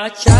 watch.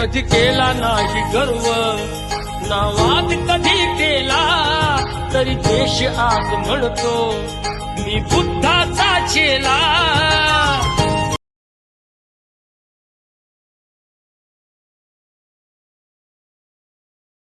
कधी केला नाही गर्व. नावात कधी केला तरी देश आज म्हणतो मी बुद्धाचा चेला.